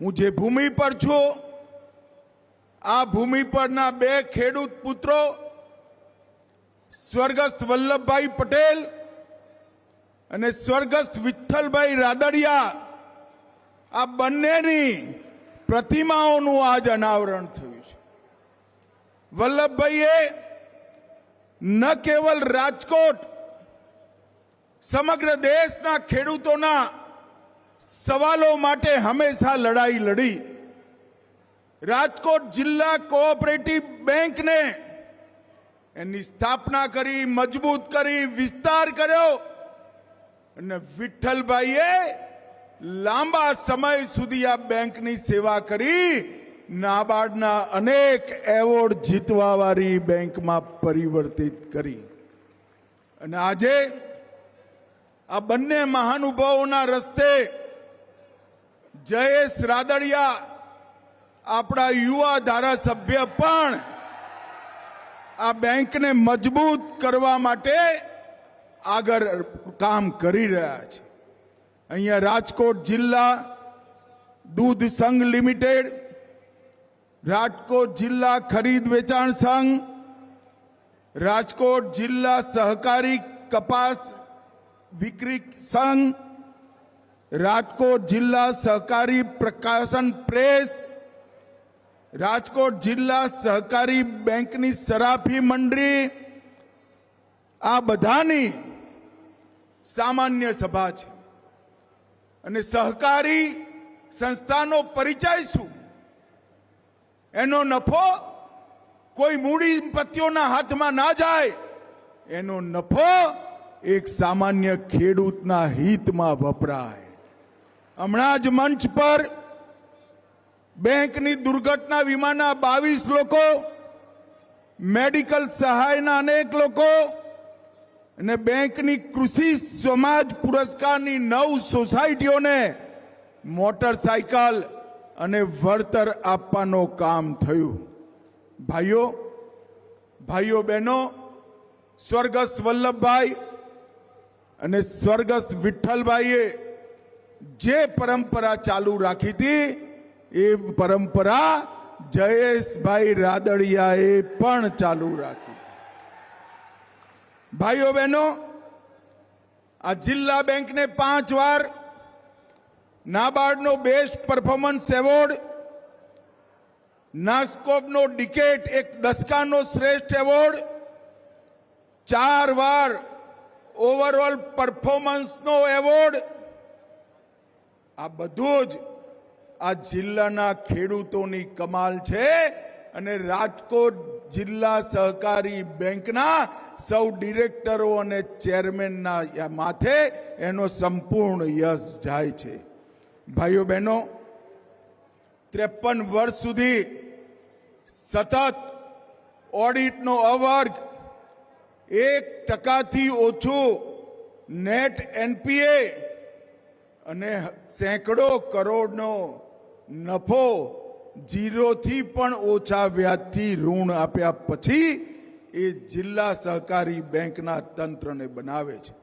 હું જે ભૂમિ પર છું, આ ભૂમિ પરના બે ખેડૂત પુત્રો, સ્વર્ગસ્થ વલ્લભભાઈ પટેલ અને સ્વર્ગસ્થ વિઠ્ઠલભાઈ રાદડિયા, આ બંનેની પ્રતિમાઓનું આજ અનાવરણ થયું છે. વલ્લભભાઈએ ન કેવલ રાજકોટ, સમગ્ર દેશના ખેડૂતોના સવાલો માટે હંમેશા લડાઈ લડી. રાજકોટ જિલ્લા કોઓપરેટિવ બેંકને એની સ્થાપના કરી, મજબૂત કરી, વિસ્તાર કર્યો. અને વિઠ્ઠલભાઈએ લાંબા સમય સુધી આ બેંકની સેવા કરી. નાબાર્ડના અનેક એવોર્ડ જીતવાવાળી બેંકમાં પરિવર્તિત કરી. અને આજે આ બંને મહાનુભાવોના રસ્તે જયેશ રાદડિયા આપણા યુવા ધારાસભ્ય પણ આ બેંકને મજબૂત કરવા માટે આગળ કામ કરી રહ્યા છે. અહીંયા રાજકોટ જિલ્લા દૂધ સંઘ લિમિટેડ, રાજકોટ જિલ્લા ખરીદ વેચાણ સંઘ, રાજકોટ જિલ્લા સહકારી કપાસ વિક્રી સંઘ રાજકોટ જિલ્લા સહકારી પ્રકાશન પ્રેસ, રાજકોટ જિલ્લા સહકારી બેંકની સરાફી મંડળી, આ બધાની સામાન્ય સભા છે. અને સહકારી સંસ્થાનો પરિચય શું? એનો નફો કોઈ મૂડીપતિઓના હાથમાં ના જાય, એનો નફો એક સામાન્ય ખેડૂતના હિતમાં વપરાય. હમણાં જ મંચ પર બેંકની દુર્ઘટના વીમાના બાવીસ લોકો, મેડિકલ સહાયના અનેક લોકો અને બેંકની કૃષિ સમાજ પુરસ્કારની નવ સોસાયટીઓને મોટરસાયકલ અને વળતર આપવાનું કામ થયું. ભાઈઓ ભાઈઓ બહેનો, સ્વર્ગસ્થ વલ્લભભાઈ અને સ્વર્ગસ્થ વિઠ્ઠલભાઈએ જે પરંપરા ચાલુ રાખી હતી, એ પરંપરા જયેશભાઈ રાદડિયાએ પણ ચાલુ રાખી. ભાઈઓ બહેનો, આ જિલ્લા બેંકને પાંચ વાર નાબાર્ડનો બેસ્ટ પરફોર્મન્સ એવોર્ડ, નાસ્કોપનો ડિકેટ એક દસકાનો શ્રેષ્ઠ એવોર્ડ, ચાર વાર ઓવરઓલ પરફોર્મન્સનો એવોર્ડ આ બધું જ આ જિલ્લાના ખેડૂતોની કમાલ છે અને રાજકોટ જિલ્લા સહકારી બેંકના સૌ ડિરેક્ટરો અને ચેરમેનના માથે એનો સંપૂર્ણ યશ જાય છે. ભાઈઓ બહેનો, ત્રેપન વર્ષ સુધી સતત ઓડિટનો અવર્ગ એક ટકાથી ઓછું નેટ એનપીએ અને સેંકડો કરોડનો નફો જીરોથી પણ ઓછા વ્યાજથી ઋણ આપ્યા પછી એ જિલ્લા સહકારી બેંકના તંત્રને બનાવે છે.